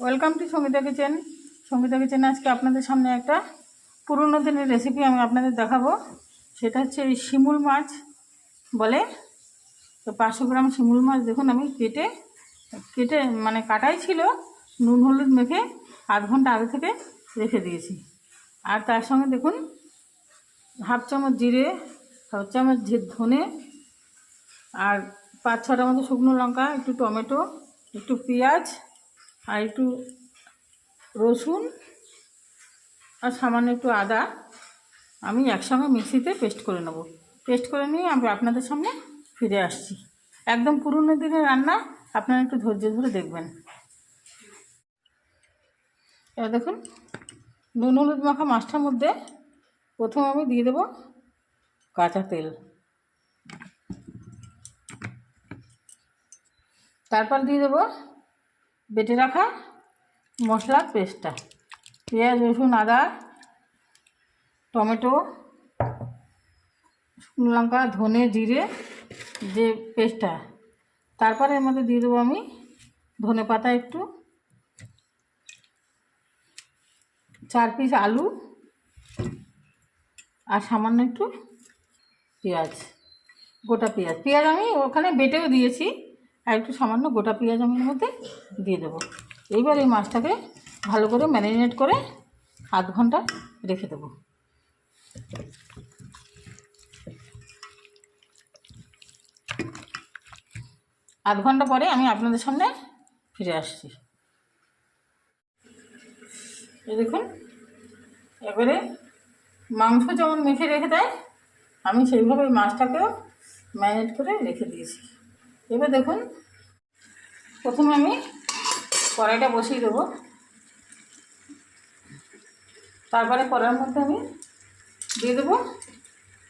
Welcome to Sangeeta kitchen Sangeeta kitchen আজকে আপনাদের সামনে একটা পুরনো দিনের রেসিপি আমি আপনাদের দেখাবো। সেটা হচ্ছে এই শিমুল মাছ বলে। তো পাঁচশো গ্রাম শিমুল মাছ দেখুন আমি কেটে কেটে মানে কাটাই ছিল, নুন হলুদ মেখে আধ ঘণ্টা আগে থেকে রেখে দিয়েছি। আর তার সঙ্গে দেখুন হাফ চামচ জিরে, হাফ চামচ ধনে, আর পাঁচ ছটা মতো শুকনো লঙ্কা, একটু টমেটো, একটু পেঁয়াজ আর একটু রসুন আর সামান্য একটু আদা আমি একসঙ্গে মিক্সিতে পেস্ট করে নেব। পেস্ট করে নিয়ে আমি আপনাদের সামনে ফিরে আসছি। একদম পুরনো দিনের রান্না, আপনারা একটু ধৈর্য ধরে দেখবেন। এবার দেখুন, নুন হলুদ মাখা মাছটার মধ্যে প্রথম আমি দিয়ে দেবো কাঁচা তেল। তারপর দিয়ে দেবো বেটে রাখা মশলার পেস্টটা। পেঁয়াজ, রসুন, আদা, টমেটো, শুকনো লঙ্কা, ধনে জিরে, যে পেস্টটা। তারপরে এর মধ্যে দিয়ে দেবো আমি ধনে পাতা একটু। চার পিস আলু আর সামান্য একটু পেঁয়াজ, গোটা পেঁয়াজ। পেঁয়াজ আমি ওখানে বেটেও দিয়েছি। আর একটু সামান্য গোটা পেঁয়াজ আমি মধ্যে দিয়ে দেবো। এইবার এই মাছটাকে ভালো করে ম্যারিনেট করে আধ ঘণ্টা রেখে দেবো। আধ ঘণ্টা পরে আমি আপনাদের সামনে ফিরে আসছি। এই দেখুন, এবারে মাংস যেমন মেখে রেখে দেয়, আমি সেইভাবে মাছটাকেও ম্যারিনেট করে রেখে দিয়েছি। এবার দেখুন, প্রথমে আমি কড়াইটা বসিয়ে দেবো। তারপরে কড়াইয়ের মধ্যে আমি দিয়ে দেবো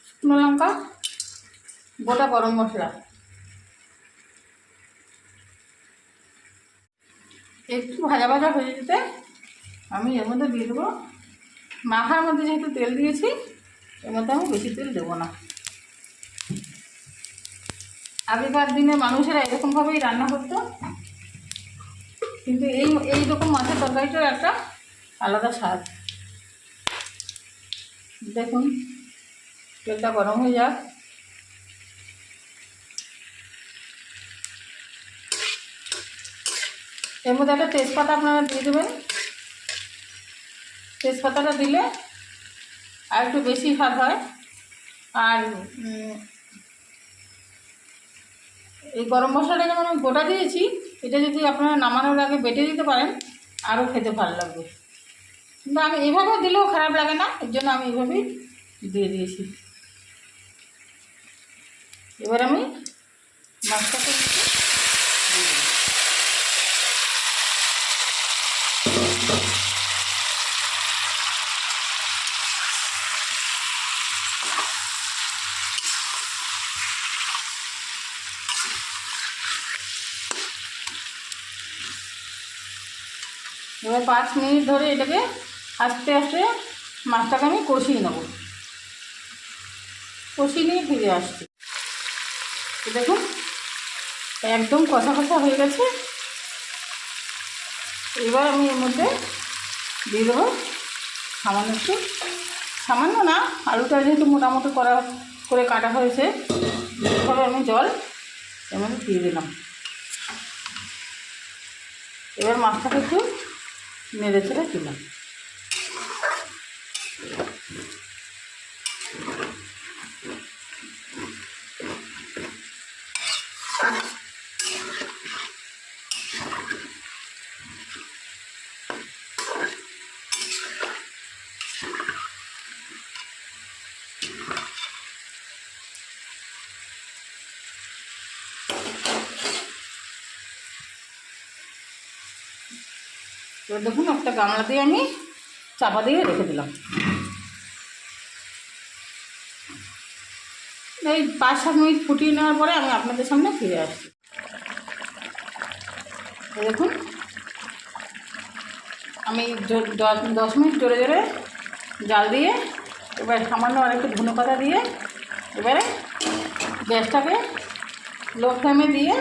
শুকনো লঙ্কা, গোটা গরম মশলা। একটু ভাজা ভাজা হয়ে যেতে আমি এর মধ্যে দিয়ে দেবো। মাখার মধ্যে যেহেতু তেল দিয়েছি, এর মধ্যে আমি বেশি তেল দেবো না। আগেকার দিনে মানুষেরা এরকমভাবেই রান্না করতো। কিন্তু এই এই রকম মাছের তরকারিটার একটা আলাদা স্বাদ। দেখুন, তেলটা গরম হয়ে যাক। এর মধ্যে একটা তেজপাতা আপনারা দিয়ে দেবেন। তেজপাতাটা দিলে আর একটু বেশি স্বাদ হয়। আর এই গরম মশলাটা যেমন আমি গোটা দিয়েছি, এটা যদি আপনারা নামানোর আগে বেটে দিতে পারেন, আরও খেতে ভালো লাগবে। কিন্তু আমি এভাবে দিলেও খারাপ লাগে না, এর জন্য আমি এভাবেই দিয়ে দিয়েছি। এবার আমি মাছটাকে এবার পাঁচ মিনিট ধরে এটাকে আস্তে আস্তে মাছটাকে আমি কষিয়ে নেব। কষিয়ে নিয়ে ফিরে আসছি। দেখুন, একদম কষা কষা হয়ে গেছে। এবার আমি এর মধ্যে দিয়ে দেবো সামান্য একটু। সামান্য না, আলুটা যেহেতু মোটামুটি করা, করে কাটা হয়েছে এইভাবে আমি জল এর মধ্যে দিয়ে দিলাম। এবার মাছটাকে একটু Me desregula. এবার দেখুন, একটা গামলা দিয়ে আমি চাপা দিয়ে রেখে দিলাম। এই পাঁচ, সাত মিনিট ফুটিয়ে নেওয়ার পরে আমি আপনাদের সামনে ফিরে আসছি। দেখুন, আমি দশ মিনিট জোরে জোরে জাল দিয়ে, এবার সামান্য আর একটু ধনে পাতা দিয়ে, এবারে গ্যাসটাকে লো ফ্লেমে দিয়ে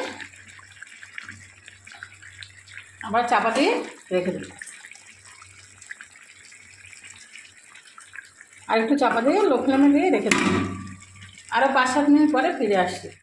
আবার চাপা দিয়ে রেখে দেব আর একটু চাপা দিয়ে লো ফ্লেমে দিয়ে রেখে দেব আরও পাঁচ সাত মিনিট পরে ফিরে আসছি